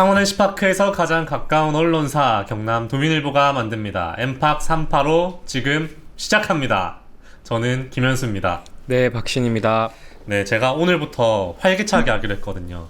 창원 NC파크에서 가장 가까운 언론사 경남 도민일보가 만듭니다. 엠팍 385 지금 시작합니다. 저는 김현수입니다. 네, 박신입니다. 네, 제가 오늘부터 활기차게 하기로 했거든요.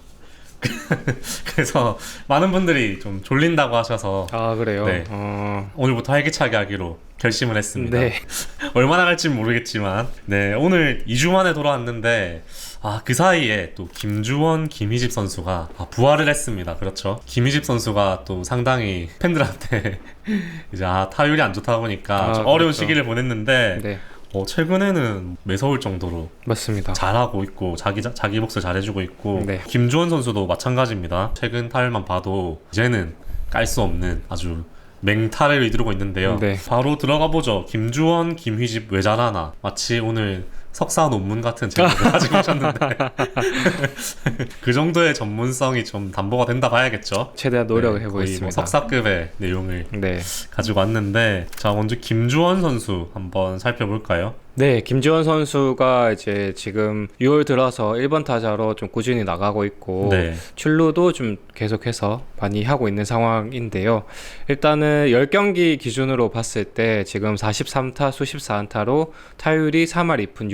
그래서 많은 분들이 좀 졸린다고 하셔서 아 그래요? 네. 어, 오늘부터 활기차게 하기로 결심을 했습니다. 네. 얼마나 갈지 모르겠지만 네 오늘 2주 만에 돌아왔는데 아 그 사이에 또 김주원 김희집 선수가 아, 부활을 했습니다. 그렇죠. 김희집 선수가 또 상당히 팬들한테 이제 아 타율이 안 좋다 보니까 아, 좀 어려운 그렇죠. 시기를 보냈는데 네, 어, 최근에는 매서울 정도로 맞습니다. 잘하고 있고 자기 자, 자기 몫을 잘해주고 있고 네. 김주원 선수도 마찬가지입니다. 최근 타율만 봐도 이제는 깔 수 없는 아주 맹타를 이루고 있는데요. 네. 바로 들어가 보죠. 김주원, 김휘집 왜 잘하나? 마치 오늘 석사 논문 같은 제목을 가지고 오셨는데 그 정도의 전문성이 좀 담보가 된다 봐야겠죠. 최대한 노력을 네, 거의 해보겠습니다. 뭐 석사급의 내용을 네, 가지고 왔는데 자 먼저 김주원 선수 한번 살펴볼까요? 네, 김지원 선수가 이제 지금 6월 들어서 1번 타자로 좀 꾸준히 나가고 있고 네. 출루도 좀 계속해서 많이 하고 있는 상황인데요. 일단은 10경기 기준으로 봤을 때 지금 43타 수 14안타로 타율이 3할 2푼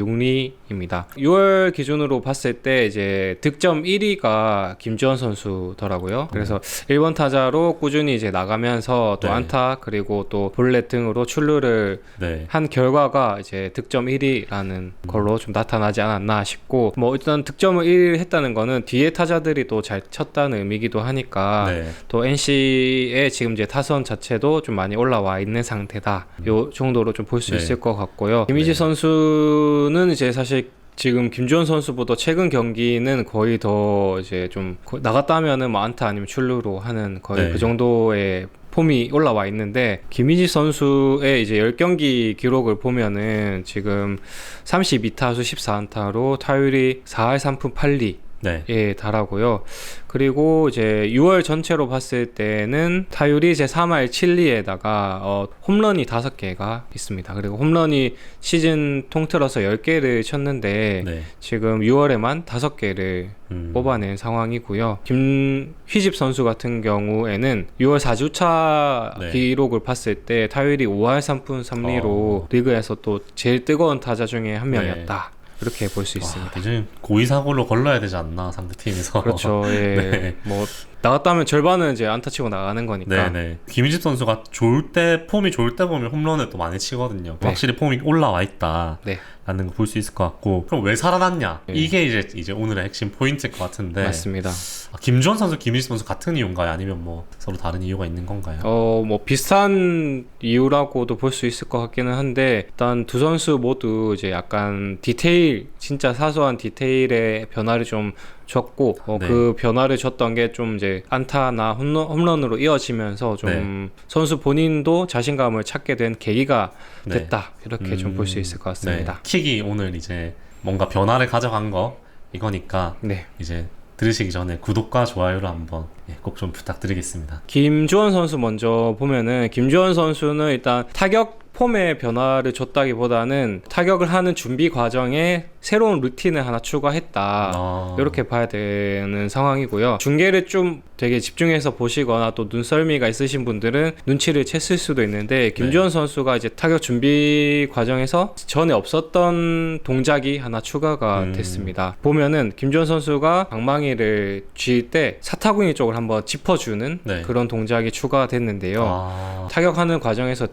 6리입니다. 6월 기준으로 봤을 때 이제 득점 1위가 김지원 선수더라고요. 그래서 1번 타자로 꾸준히 이제 나가면서 또 네. 안타 그리고 또 볼넷 등으로 출루를 네. 한 결과가 이제 득점 1위라는 걸로 좀 나타나지 않았나 싶고 뭐 일단 득점을 1위를 했다는 거는 뒤에 타자들이 또 잘 쳤다는 의미기도 하니까 네. 또 NC의 지금 이제 타선 자체도 좀 많이 올라와 있는 상태다. 요 정도로 좀 볼 수 네. 있을 것 같고요. 김희지 네. 선수는 이제 사실 지금 김주원 선수보다 최근 경기는 거의 더 이제 좀 거- 나갔다 하면은 뭐 안타 아니면 출루로 하는 거의 네. 그 정도의 폼이 올라와 있는데 김희지 선수의 이제 10경기 기록을 보면은 지금 32타수 14안타로 타율이 4할 3푼 8리 네. 에 달하고요. 그리고 이제 6월 전체로 봤을 때는 타율이 이제 3할 7리에다가 어, 홈런이 5개가 있습니다. 그리고 홈런이 시즌 통틀어서 10개를 쳤는데 네. 지금 6월에만 5개를 음. 뽑아낸 상황이고요. 김휘집 선수 같은 경우에는 6월 4주차 네. 기록을 봤을 때 타율이 5할 3푼 3리로 어. 리그에서 또 제일 뜨거운 타자 중에 한 네. 명이었다. 이렇게 볼 수 있습니다. 와, 이제 고의 사고로 걸러야 되지 않나 상대 팀에서. 그렇죠. 예. 네. 뭐 나갔다면 절반은 이제 안타 치고 나가는 거니까. 네네. 김희집 선수가 좋을 때 폼이 좋을 때 보면 홈런을 또 많이 치거든요. 네. 확실히 폼이 올라와 있다. 네. 라는 거 볼 수 있을 것 같고 그럼 왜 살아났냐 네. 이게 이제 이제 오늘의 핵심 포인트일 것 같은데 맞습니다. 아, 김주원 선수 김희집 선수 같은 이유인가요 아니면 뭐 서로 다른 이유가 있는 건가요? 어, 뭐 비슷한 이유라고도 볼 수 있을 것 같기는 한데 일단 두 선수 모두 이제 약간 디테일 진짜 사소한 디테일의 변화를 좀 줬고 어, 네. 그 변화를 줬던 게 좀 이제 안타나 홈런, 홈런 으로 이어지면서 좀 네. 선수 본인도 자신감을 찾게 된 계기가 네. 됐다 이렇게 좀볼수 음, 있을 것 같습니다. 네. 킥이 오늘 이제 뭔가 변화를 가져간 거 이거니까 네. 이제 들으시기 전에 구독과 좋아요를 한번 예, 꼭좀 부탁드리겠습니다. 김주원 선수 먼저 보면은 김주원 선수는 일단 타격 폼의 변화를 줬다기보다는 타격을 하는 준비 과정에 새로운 루틴을 하나 추가했다. 아, 이렇게 봐야 되는 상황이고요. 중계를 좀 되게 집중해서 보시거나 또 눈썰미가 있으신 분들은 눈치를 챘을 수도 있는데 김주원 선수가 이제 타격 준비 과정에서 전에 없었던 동작이 하나 추가가 음. 됐습니다. 보면은 김주원 선수가 방망이를 쥘때 사타구니 쪽을 한번 짚어주는 네. 그런 동작이 추가가 됐는데요. 아, 타격하는 과정에서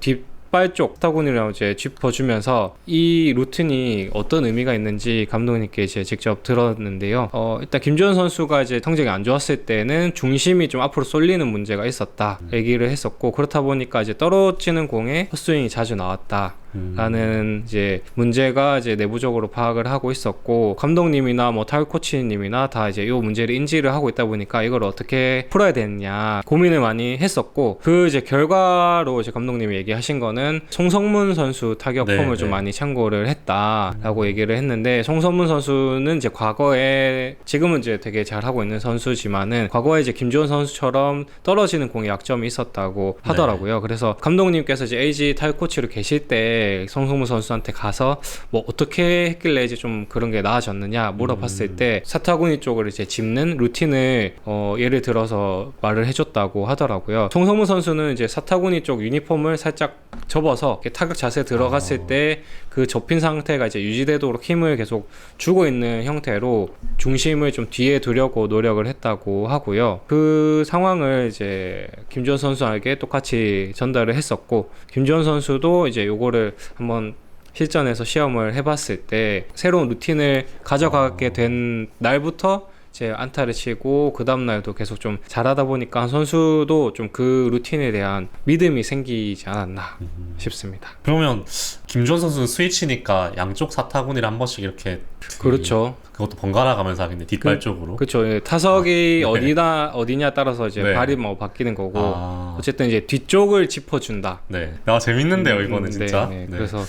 뒷발 쪽 타구니를 이제 짚어주면서 이 루틴이 어떤 의미가 있는지 감독님께 이제 직접 들었는데요. 어, 일단 김주현 선수가 이제 성적이 안 좋았을 때는 중심이 좀 앞으로 쏠리는 문제가 있었다 얘기를 했었고 그렇다 보니까 이제 떨어지는 공에 헛스윙이 자주 나왔다. 음, 라는 이제 문제가 이제 내부적으로 파악을 하고 있었고 감독님이나 뭐 타격 코치님이나 다 이제 이 문제를 인지를 하고 있다 보니까 이걸 어떻게 풀어야 되느냐 고민을 많이 했었고 그 이제 결과로 이제 감독님이 얘기하신 거는 송성문 선수 타격 네, 폼을 좀 네. 많이 참고를 했다라고 얘기를 했는데 송성문 선수는 이제 과거에 지금은 이제 되게 잘 하고 있는 선수지만은 과거에 이제 김주원 선수처럼 떨어지는 공에 약점이 있었다고 하더라고요. 그래서 감독님께서 이제 LG 타격 코치로 계실 때때 송성무 선수한테 가서 뭐 어떻게 했길래 이제 좀 그런 게 나아졌느냐 물어봤을 음. 때 사타구니 쪽을 이제 짚는 루틴을 어 예를 들어서 말을 해줬다고 하더라고요. 송성무 선수는 이제 사타구니 쪽 유니폼을 살짝 접어서 타격 자세 들어갔을 어. 때그 접힌 상태가 이제 유지되도록 힘을 계속 주고 있는 형태로 중심을 좀 뒤에 두려고 노력을 했다고 하고요. 그 상황을 이제 김주현 선수에게 똑같이 전달을 했었고 김주현 선수도 이제 요거를 한번 실전에서 시험을 해봤을 때 새로운 루틴을 가져가게 어. 된 날부터 이제 안타를 치고 그 다음 날도 계속 좀 잘하다 보니까 선수도 좀 그 루틴에 대한 믿음이 생기지 않았나 음. 싶습니다. 그러면 김주원 선수는 스위치니까 양쪽 사타구니를 한 번씩 이렇게 그렇죠. 그것도 번갈아 가면서 하겠네 뒷발 그- 쪽으로. 그렇죠. 예, 타석이 아, 네. 어디나 어디냐 따라서 이제 네. 발이 뭐 바뀌는 거고 아, 어쨌든 이제 뒤쪽을 짚어준다. 네. 야 재밌는데요 음, 이거는 네, 진짜. 네. 네. 그래서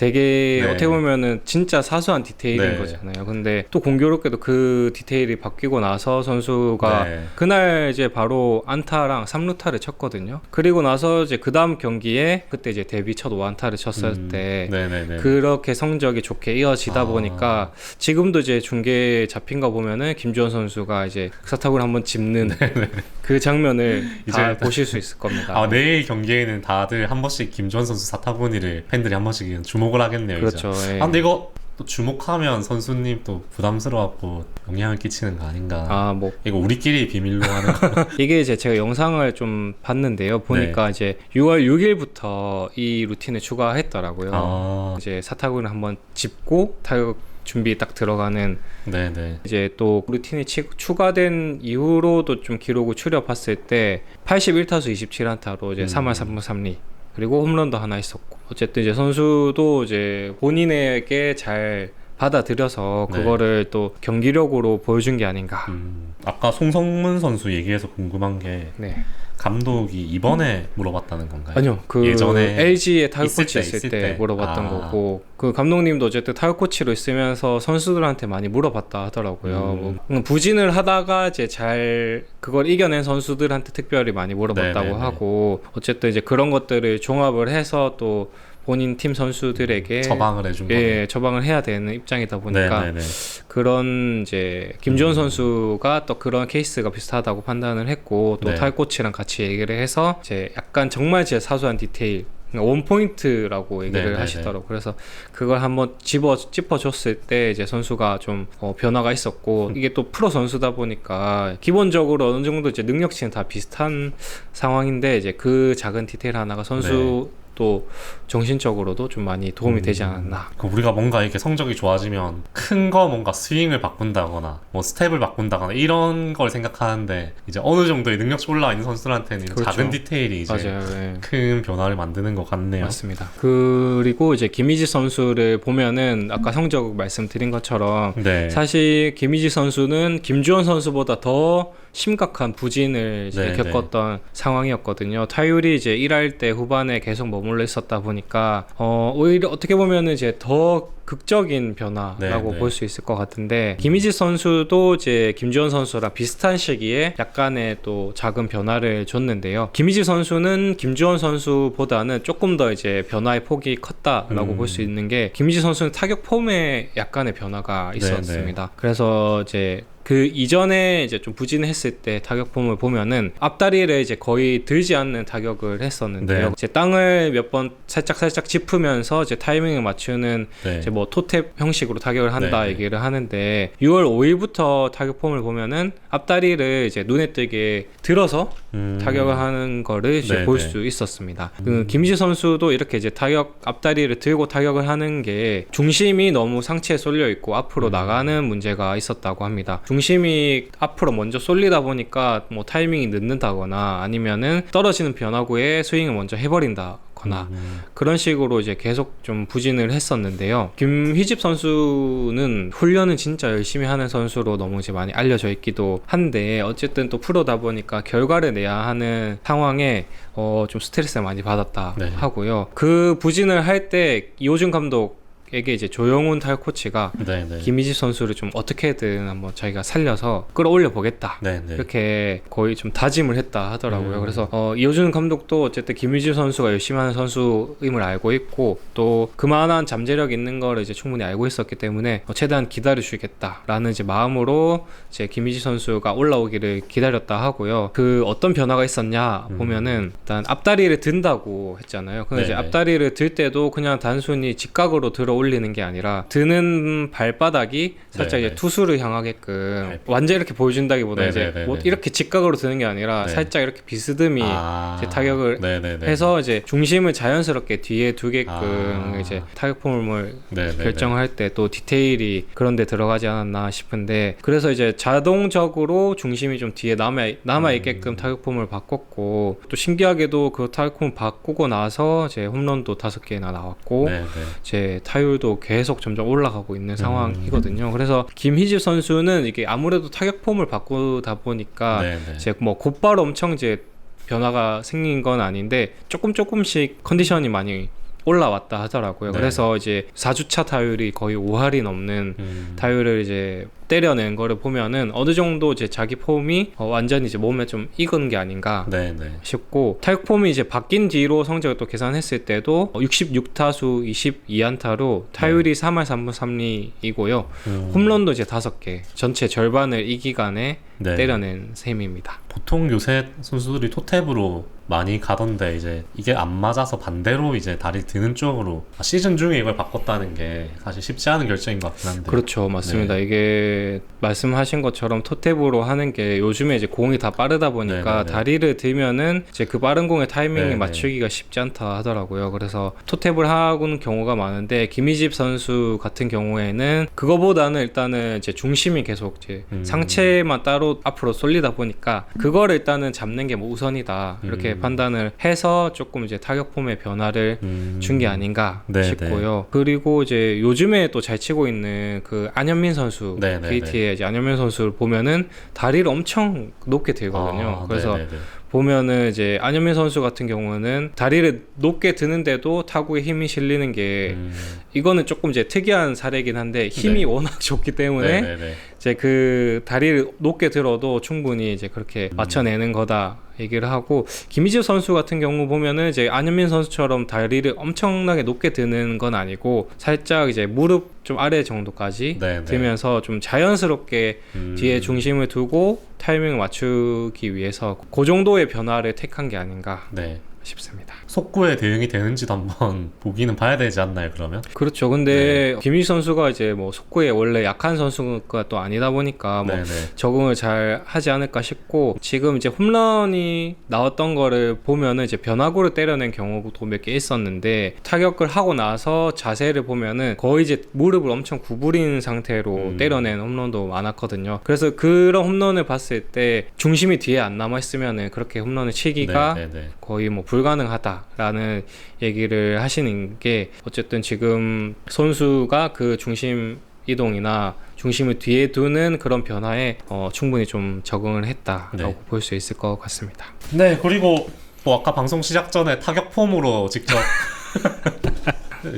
되게 네. 어떻게 보면은 진짜 사소한 디테일인 네. 거잖아요. 근데 또 공교롭게도 그 디테일이 바뀌고 나서 선수가 네. 그날 이제 바로 안타랑 3루타를 쳤거든요. 그리고 나서 이제 그 다음 경기에 그때 이제 데뷔 첫 5안타를 쳤을 음, 때 네네네. 그렇게 성적이 좋게 이어지다 아. 보니까 지금도 이제 중계 잡힌 거 보면은 김주원 선수가 이제 사타구를 한번 짚는 그 장면을 다 네, 이제- 보실 수 있을 겁니다. 아 내일 경기에는 다들 한 번씩 김주원 선수 사타구니를 팬들이 한 번씩 주목 을 하겠네요. 이제. 그렇죠. 예. 아 근데 이거 또 주목하면 선수님 또 부담스러워갖고 영향을 끼치는 거 아닌가. 아, 뭐 이거 우리끼리 비밀로 하는 거. 이게 이제 제가 영상을 좀 봤는데요. 보니까 네. 이제 6월 6일부터 이 루틴을 추가했더라고요. 아, 이제 사타구를 한번 짚고 타격 준비 딱 들어가는 네네. 이제 또 루틴이 치- 추가된 이후로도 좀 기록을 추려봤을 때 81타수 27안타로 이제 음. 3할 3분 3리 그리고 홈런도 하나 있었고 어쨌든 이제 선수도 이제 본인에게 잘 받아들여서 네. 그거를 또 경기력으로 보여준 게 아닌가. 음, 아까 송성문 선수 얘기해서 궁금한 게 네. 감독이 이번에 물어봤다는 건가요? 아니요, 그 예전에 LG에 타격 코치 때, 있을, 있을 때, 때. 물어봤던 아. 거고 그 감독님도 어쨌든 타격 코치로 있으면서 선수들한테 많이 물어봤다 하더라고요. 음. 뭐 부진을 하다가 이제 잘 그걸 이겨낸 선수들한테 특별히 많이 물어봤다고 네네네. 하고 어쨌든 이제 그런 것들을 종합을 해서 또 본인 팀 선수들에게 처방을 해준 거네. 예, 처방을 해야 되는 입장이다 보니까 네네네. 그런 이제 김주원 음. 선수가 또 그런 케이스가 비슷하다고 판단을 했고 또 네. 타격 코치랑 같이 얘기를 해서 이제 약간 정말 제 사소한 디테일 그러니까 원 포인트라고 얘기를 네네네. 하시더라고. 요 그래서 그걸 한번 집어 짚어줬을 때 이제 선수가 좀 어, 변화가 있었고 이게 또 프로 선수다 보니까 기본적으로 어느 정도 이제 능력치는 다 비슷한 상황인데 이제 그 작은 디테일 하나가 선수 또 정신적으로도 좀 많이 도움이 되지 않았나. 그 우리가 뭔가 이렇게 성적이 좋아지면 큰 거 뭔가 스윙을 바꾼다거나 뭐 스텝을 바꾼다거나 이런 걸 생각하는데 이제 어느 정도의 능력치 올라와 있는 선수들한테는 그렇죠. 작은 디테일이 이제 맞아요. 예. 큰 변화를 만드는 것 같네요. 맞습니다. 그리고 이제 김희지 선수를 보면은 아까 성적 말씀드린 것처럼 네. 사실 김희지 선수는 김주원 선수보다 더 심각한 부진을 이제 네, 겪었던 상황이었거든요. 타율이 이제 1할 때 후반에 계속 머물러 있었다 보니 까 어 오히려 어떻게 보면은 이제 더 극적인 변화라고 네, 네. 볼수 있을 것 같은데 김희지 선수도 이제 김주원 선수랑 비슷한 시기에 약간의 또 작은 변화를 줬는데요. 김희지 선수는 김주원 선수보다는 조금 더 이제 변화의 폭이 컸다라고 음. 볼수 있는 게 김희지 선수는 타격 폼에 약간의 변화가 네, 있었습니다. 그래서 이제 그 이전에 이제 좀 부진했을 때 타격 폼을 보면은 앞다리를 이제 거의 들지 않는 타격을 했었는데요. 네. 이제 땅을 몇 번 살짝 살짝 짚으면서 이제 타이밍을 맞추는 네. 이제 뭐 토탭 형식으로 타격을 한다 네, 네. 얘기를 하는데 6월 5일부터 타격 폼을 보면은 앞다리를 이제 눈에 띄게 들어서 음, 타격을 하는 거를 이제 네, 볼 네. 수 있었습니다. 그 김희지 선수도 이렇게 이제 타격 앞다리를 들고 타격을 하는 게 중심이 너무 상체에 쏠려 있고 앞으로 음. 나가는 문제가 있었다고 합니다. 중심이 앞으로 먼저 쏠리다 보니까 뭐 타이밍이 늦는다거나 아니면은 떨어지는 변화구에 스윙을 먼저 해버린다 거나 음, 그런 식으로 이제 계속 좀 부진을 했었는데요. 김희집 선수는 훈련은 진짜 열심히 하는 선수로 너무 이제 많이 알려져 있기도 한데 어쨌든 또 프로다 보니까 결과를 내야 하는 상황에 어 좀 스트레스를 많이 받았다 네. 하고요. 그 부진을 할 때 이호준 감독 에게 이제 조영훈 타격 코치가 네, 네. 김희집 선수를 좀 어떻게든 한번 자기가 살려서 끌어올려 보겠다. 네, 네. 이렇게 거의 좀 다짐을 했다 하더라고요. 음. 그래서 어, 이호준 감독도 어쨌든 김희집 선수가 열심히 하는 선수임을 알고 있고 또 그만한 잠재력 있는 거를 이제 충분히 알고 있었기 때문에 어, 최대한 기다려 주겠다라는 이제 마음으로 이제 김희집 선수가 올라오기를 기다렸다 하고요. 그 어떤 변화가 있었냐 음. 보면은 일단 앞다리를 든다고 했잖아요. 근데 이제 네네. 앞다리를 들 때도 그냥 단순히 직각으로 들어 올리는 게 아니라 드는 발바닥이 살짝. 이제 투수를 향하게끔 발- 완전 이렇게 보여준다기보다 이제 네네네네. 뭐 이렇게 직각으로 드는 게 아니라 네. 살짝 이렇게 비스듬히 아, 이제 타격을 네, 네, 네. 해서 이제 중심을 자연스럽게 뒤에 두게끔 아. 이제 타격 폼을 네, 네, 결정할 때 또 디테일이 그런데 들어가지 않았나 싶은데 그래서 이제 자동적으로 중심이 좀 뒤에 남아 남아 있게끔 타격 폼을 바꿨고 또 신기하게도 그 타격 폼 바꾸고 나서 이제 홈런도 다섯 개나 나왔고 네, 네. 제 타율도 계속 점점 올라가고 음. 있는 상황이거든요. 그래서 김희집 선수는 이게 아무래도 타격 폼을 바꾸다 보니까 네, 네. 이제 뭐 곧바로 엄청 이제 변화가 생긴 건 아닌데 조금 조금씩 컨디션이 많이 올라왔다 하더라고요. 네. 그래서 이제 4주차 타율이 거의 5할이 넘는 음. 타율을 이제 때려낸 거를 보면은 어느 정도 이제 자기 폼이 어, 완전히 이제 몸에 좀 익은 게 아닌가 네, 네. 싶고 타격 폼이 이제 바뀐 뒤로 성적을 또 계산했을 때도 66타수 22안타로 타율이 3할 3분 3리이고요. 음. 홈런도 이제 5개. 전체 절반을 이 기간에 네. 때려낸 셈입니다. 보통 요새 선수들이 토탭으로 많이 가던데 이제 이게 안 맞아서 반대로 이제 다리 드는 쪽으로 아, 시즌 중에 이걸 바꿨다는 게 사실 쉽지 않은 결정인 것 같긴 한데 그렇죠. 맞습니다. 네. 이게 말씀하신 것처럼 토탭으로 하는 게 요즘에 이제 공이 다 빠르다 보니까 네네네. 다리를 들면은 이제 그 빠른 공의 타이밍을 네네. 맞추기가 쉽지 않다 하더라고요. 그래서 토탭을 하고는 경우가 많은데 김희집 선수 같은 경우에는 그거보다는 일단은 이제 중심이 계속 이제 음. 상체만 따로 앞으로 쏠리다 보니까 그거를 일단은 잡는 게 뭐 우선이다 이렇게 음. 판단을 해서 조금 이제 타격 폼의 변화를 음. 준게 아닌가 네, 싶고요. 그리고 이제 요즘에 또 잘 치고 있는 그 안현민 선수, 네, 네, KT의 이제 안현민 선수를 보면은 다리를 엄청 높게 들거든요. 아, 그래서 네, 네, 네. 보면은 이제 안현민 선수 같은 경우는 다리를 높게 드는데도 타구에 힘이 실리는 게 음. 이거는 조금 이제 특이한 사례긴 한데 힘이 네. 워낙 좋기 때문에 네, 네, 네. 이제 그 다리를 높게 들어도 충분히 이제 그렇게 음. 맞춰내는 거다 얘기를 하고 김희재 선수 같은 경우 보면은 이제 안현민 선수처럼 다리를 엄청나게 높게 드는 건 아니고 살짝 이제 무릎 좀 아래 정도까지 네, 네. 들면서 좀 자연스럽게 음. 뒤에 중심을 두고 타이밍을 맞추기 위해서 그 정도의 변화를 택한 게 아닌가 네. 싶습니다. 속구에 대응이 되는지도 한번 보기는 봐야 되지 않나요 그러면? 그렇죠. 근데 네. 김희 선수가 이제 뭐 속구에 원래 약한 선수가 또 아니다 보니까 뭐 네, 네. 적응을 잘 하지 않을까 싶고 지금 이제 홈런이 나왔던 거를 보면은 이제 변화구를 때려낸 경우도 몇 개 있었는데 타격을 하고 나서 자세를 보면은 거의 이제 무릎을 엄청 구부린 상태로 음. 때려낸 홈런도 많았거든요. 그래서 그런 홈런을 봤을 때 중심이 뒤에 안 남아 있으면은 그렇게 홈런을 치기가 네, 네, 네. 거의 뭐 불가능하다라는 얘기를 하시는 게 어쨌든 지금 선수가 그 중심 이동이나 중심을 뒤에 두는 그런 변화에 어, 충분히 좀 적응을 했다라고 네. 볼수 있을 것 같습니다. 네 그리고 뭐 아까 방송 시작 전에 타격 폼으로 직접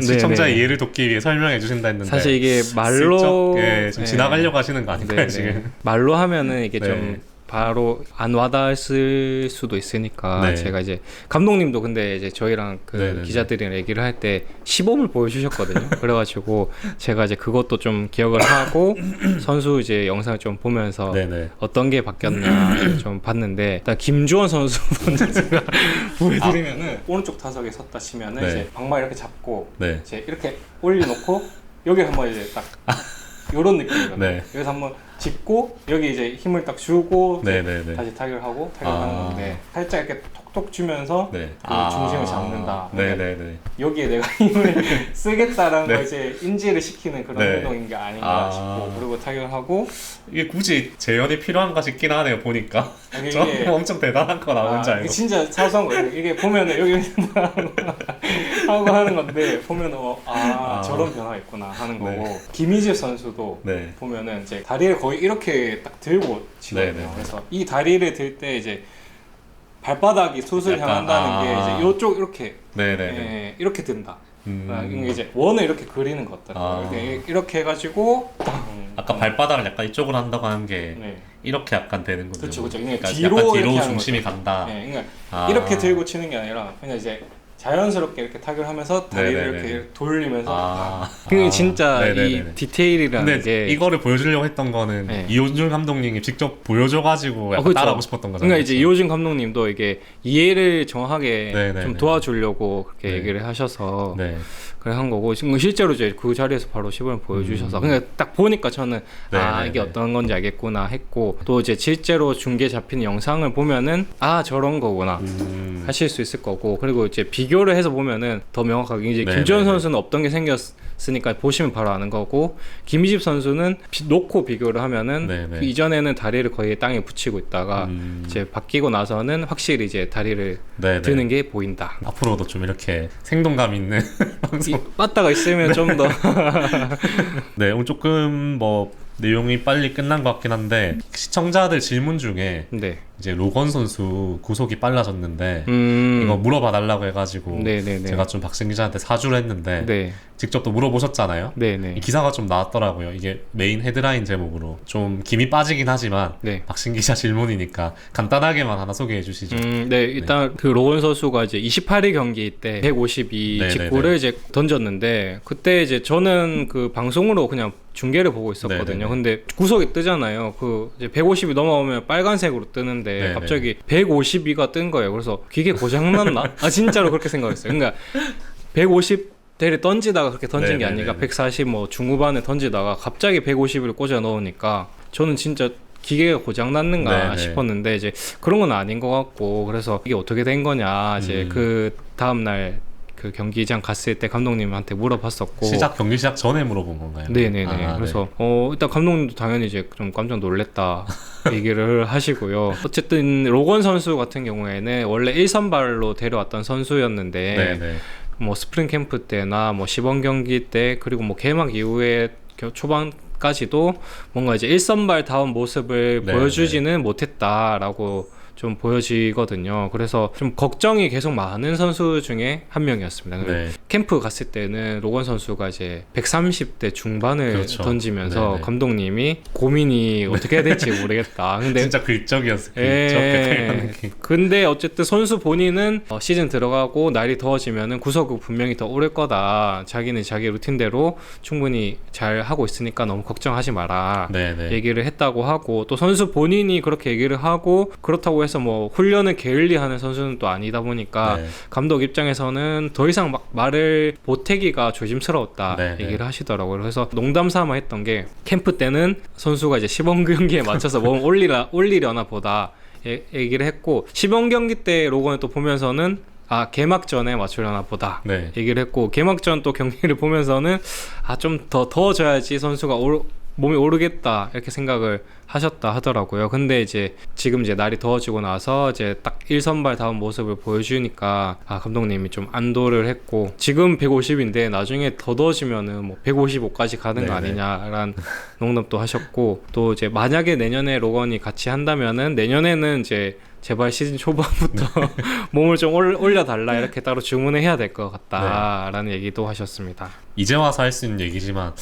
시청자 네, 네. 이해를 돕기 위해 설명해 주신다 했는데 사실 이게 말로 슬쩍, 예, 좀 네. 지나가려고 하시는 거 아닌가요 네, 네. 지금? 말로 하면은 이게 네. 좀 바로 안 와닿을 수도 있으니까 네. 제가 이제 감독님도 근데 이제 저희랑 그 네, 네, 네. 기자들이랑 얘기를 할 때 시범을 보여주셨거든요. 그래가지고 제가 이제 그것도 좀 기억을 하고 선수 이제 영상을 좀 보면서 네네. 어떤 게 바뀌었나 좀 봤는데 일단 김주원 선수 먼저 제가 보여드리면은 오른쪽 타석에 섰다 치면은 네. 이제 방망이 이렇게 잡고 네. 이제 이렇게 올려놓고 여기 한번 이제 딱 이런 느낌이거든요. 네. 여기서 한번 짚고 여기 이제 힘을 딱 주고 이제 네네네. 다시 타격을 하고 타격하는 아. 건데 살짝 이렇게 톡톡 주면서 네. 그 중심을 잡는다. 네네네. 여기에 내가 힘을 쓰겠다라는 네. 걸 이제 인지를 시키는 그런 네. 행동인 게 아닌가 아. 싶고 그리고 타격을 하고 이게 굳이 재현이 필요한가 싶긴 하네요 보니까 이게 좀 엄청 대단한 거 나온 아, 줄 이게 알고 진짜 사소한 거예요. 이게 보면은 여기 하고 하는 건데 보면 어, 아, 아. 저런 변화가 있구나 하는 거고 네. 김희재 선수도 네. 보면은 이제 다리를 거의 이렇게 딱 들고 치거든요. 네, 네, 네. 그래서 이 다리를 들 때 이제 발바닥이 솟을 약간, 향한다는 아. 게 이제 요쪽 이렇게 네네네. 예, 이렇게 든다. 음. 아, 이게 이제 원을 이렇게 그리는 것 같더라고요. 아. 이렇게, 이렇게 해가지고 땅. 아까 발바닥을 약간 이쪽으로 한다고 하는 게 네. 이렇게 약간 되는 거죠. 그쵸. 이게 그러니까 뒤로 약간 이렇게 뒤로 하는 중심이 거죠. 간다. 네, 그러니까 아. 이렇게 들고 치는 게 아니라 그냥 이제 자연스럽게 이렇게 타격하면서 다리를 네네네. 이렇게 돌리면서 아. 그게 아. 진짜 네네네네. 이 디테일이라는 근데 게 이거를 보여주려고 했던 거는 네. 이호준 감독님이 직접 보여줘가지고 약간 그쵸. 따라하고 싶었던 거잖아요. 그러니까 이제 이호준 감독님도 이게 이해를 정확하게 네네네. 좀 도와주려고 그렇게 네. 얘기를 하셔서 네. 그래 한 거고 지금 실제로 이제 그 자리에서 바로 시범을 보여주셔서 음. 그러니까 딱 보니까 저는 아 네네네. 이게 어떤 건지 알겠구나 했고 또 이제 실제로 중계 잡히는 영상을 보면은 아 저런 거구나 음. 하실 수 있을 거고 그리고 이제 비교를 해서 보면은 더 명확하게 이제 네네네. 김지원 선수는 없던 게 생겼 으니까 보시면 바로 아는 거고 김희집 선수는 비- 놓고 비교를 하면은 네네. 그 이전에는 다리를 거의 땅에 붙이고 있다가 음. 이제 바뀌고 나서는 확실히 이제 다리를 네네. 드는 게 보인다. 앞으로도 좀 이렇게 생동감 있는 이 빠따가 있으면 좀더 네 오늘 조금 뭐 내용이 빨리 끝난 것 같긴 한데 시청자들 질문 중에 네. 이제 로건 선수 구속이 빨라졌는데 음. 이거 물어봐 달라고 해가지고 네네네. 제가 좀 박신 기자한테 사주를 했는데 네. 직접 또 물어보셨잖아요. 네네. 이 기사가 좀 나왔더라고요. 이게 메인 헤드라인 제목으로 좀 김이 빠지긴 하지만 네. 박신 기자 질문이니까 간단하게만 하나 소개해 주시죠. 음, 네, 일단 그 로건 선수가 이제 28일 경기 때 152 네네네. 직구를 이제 던졌는데 그때 이제 저는 그 방송으로 그냥 중계를 보고 있었거든요. 네네네. 근데 구석이 뜨잖아요. 그 이제 150이 넘어오면 빨간색으로 뜨는데 네네. 갑자기 152가 뜬 거예요. 그래서 기계 고장 났나? 아 진짜로 그렇게 생각했어요. 그러니까 150 대를 던지다가 그렇게 던진 게 네네네네. 아니라 140 뭐 중후반에 던지다가 갑자기 150을 꽂아 넣으니까 저는 진짜 기계가 고장 났는가 네네. 싶었는데 이제 그런 건 아닌 것 같고 그래서 이게 어떻게 된 거냐 이제 음. 그 다음 날 그 경기장 갔을 때 감독님한테 물어봤었고 시작 경기 시작 전에 물어본 건가요? 네네네. 아, 그래서 어 일단 감독님도 당연히 이제 좀 깜짝 놀랬다 얘기를 하시고요. 어쨌든 로건 선수 같은 경우에는 원래 1선발로 데려왔던 선수였는데 네. 네네. 뭐 스프링 캠프 때나 뭐 시범 경기 때 그리고 뭐 개막 이후에 겨- 초반 까지도 뭔가 이제 1선발 다운 모습을 네, 보여주지는 못했다라고 좀 보여지거든요. 그래서 좀 걱정이 계속 많은 선수 중에 한 명이었습니다. 네. 캠프 갔을 때는 로건 선수가 이제 130대 중반을 그렇죠. 던지면서 네네. 감독님이 고민이 어떻게 해야 될지 모르겠다. 근데 진짜 글적이었어. 글적. 예. 근데 어쨌든 선수 본인은 어, 시즌 들어가고 날이 더워지면은 구석은 분명히 더 오를 거다. 자기는 자기 루틴대로 충분히 잘 하고 있으니까 너무 걱정하지 마라. 네네. 얘기를 했다고 하고 또 선수 본인이 그렇게 얘기를 하고 그렇다고 해서 뭐 훈련을 게을리 하는 선수는 또 아니다 보니까 네. 감독 입장에서는 더 이상 막 말을 보태기가 조심스러웠다 네, 네. 얘기를 하시더라고요. 그래서 농담 삼아 했던 게 캠프 때는 선수가 이제 시범 경기에 맞춰서 몸 올리라 올리려나 보다 예- 얘기를 했고 시범 경기 때 로건을 또 보면서는 아 개막전에 맞추려나 보다 네. 얘기를 했고 개막전 또 경기를 보면서는 아 좀 더 더워져야지 선수가 올- 몸이 오르겠다 이렇게 생각을 하셨다 하더라고요. 근데 이제 지금 이제 날이 더워지고 나서 이제 딱 1선발 다운 모습을 보여주니까 아 감독님이 좀 안도를 했고 지금 150인데 나중에 더 더워지면은 뭐 155까지 가는 거 네네. 아니냐라는 농담도 하셨고 또 이제 만약에 내년에 로건이 같이 한다면은 내년에는 이제 제발 시즌 초반부터 몸을 좀 올- 올려달라 이렇게 따로 주문을 해야 될것 같다라는 얘기도 하셨습니다. 이제 와서 할 수 있는 얘기지만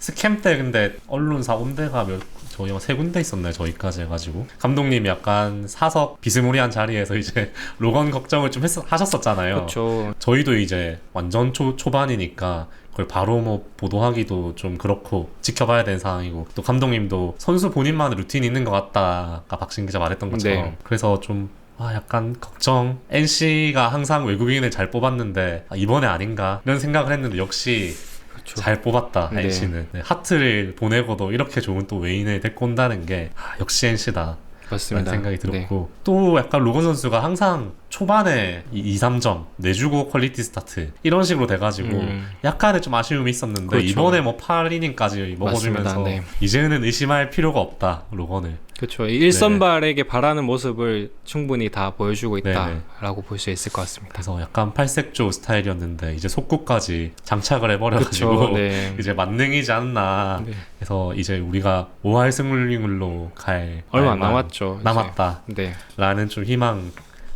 스캠 때 근데 언론사 온대가 몇 저희 세 군데 있었나요 저희까지 해가지고 감독님이 약간 사석 비스무리한 자리에서 이제 로건 걱정을 좀 했, 하셨었잖아요. 그렇죠. 저희도 이제 완전 초, 초반이니까 그걸 바로 뭐 보도하기도 좀 그렇고 지켜봐야 되는 상황이고 또 감독님도 선수 본인만의 루틴이 있는 것 같다 아까 박신 기자 말했던 것처럼 네. 그래서 좀 아, 약간 걱정. NC가 항상 외국인을 잘 뽑았는데 아, 이번에 아닌가 이런 생각을 했는데 역시 그렇죠. 잘 뽑았다 네. NC는 네, 하트를 보내고도 이렇게 좋은 또 외인을 데리고 온다는 게 아, 역시 NC다 라는 맞습니다. 생각이 네. 들었고 또 약간 로건 선수가 항상 초반에 2, 3점 내주고 퀄리티 스타트 이런 식으로 돼가지고 음. 약간의 좀 아쉬움이 있었는데 그렇죠. 이번에 뭐 8이닝까지 먹어주면서. 네. 이제는 의심할 필요가 없다 로건을 그렇죠. 이 일선발에게 바라는 모습을 충분히 다 보여주고 네네. 있다라고 볼 수 있을 것 같습니다. 그래서 약간 팔색조 스타일이었는데 이제 속구까지 장착을 해버려가지고. 네. 이제 만능이지 않나 네. 그래서 이제 우리가 5할 승률로 갈 얼마 남았죠. 남았다 네. 라는 좀 희망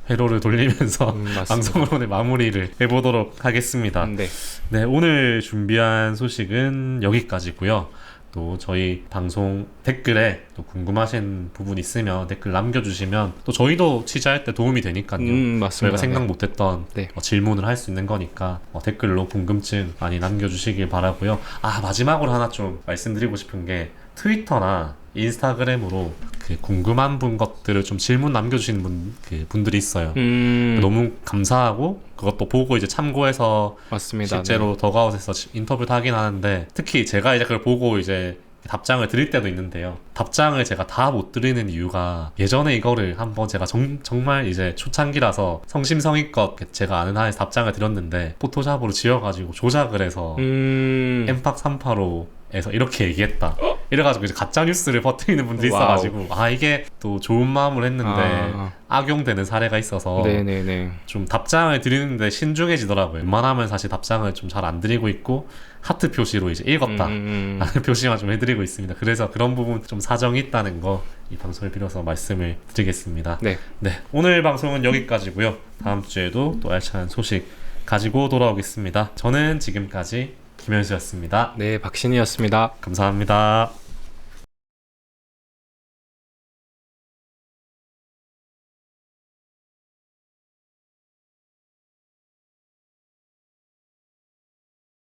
회로를 돌리면서 음, 오늘 마무리를 해보도록 하겠습니다. 네. 네, 오늘 준비한 소식은 여기까지고요. 또 저희 방송 댓글에 또 궁금하신 부분 있으면 댓글 남겨주시면 또 저희도 취재할 때 도움이 되니까요. 음, 맞습니다. 저희가 생각 못했던 네. 어, 질문을 할 수 있는 거니까 어, 댓글로 궁금증 많이 남겨주시길 바라고요. 아 마지막으로 하나 좀 말씀드리고 싶은 게 트위터나 인스타그램으로 그 궁금한 분 것들을 좀 질문 남겨주시는 분, 그 분들이 있어요. 음, 너무 감사하고 그것도 보고 이제 참고해서 맞습니다. 실제로 더가웃에서 인터뷰도 하긴 하는데 특히 제가 이제 그걸 보고 이제 답장을 드릴 때도 있는데요. 답장을 제가 다 못 드리는 이유가 예전에 이거를 한번 제가 정, 말 이제 초창기라서 성심성의껏 제가 아는 한에서 답장을 드렸는데 포토샵으로 지어가지고 조작을 해서 네. 음, 엠팍 385 에서 이렇게 얘기했다. 이래가지고 이제 가짜 뉴스를 퍼뜨리는 분들이 와우. 있어가지고 아 이게 또 좋은 마음을 했는데 아. 악용되는 사례가 있어서 네네네. 좀 답장을 드리는데 신중해지더라고요. 웬만하면 사실 답장을 좀 잘 안 드리고 있고 하트 표시로 이제 읽었다. 음, 음, 라는 표시만 좀 해드리고 있습니다. 그래서 그런 부분 좀 사정이 있다는 거 이 방송을 빌어서 말씀을 드리겠습니다. 네. 네, 오늘 방송은 여기까지고요. 다음 주에도 또 알찬 소식 가지고 돌아오겠습니다. 저는 지금까지 김현수였습니다. 네, 박신이었습니다. 감사합니다.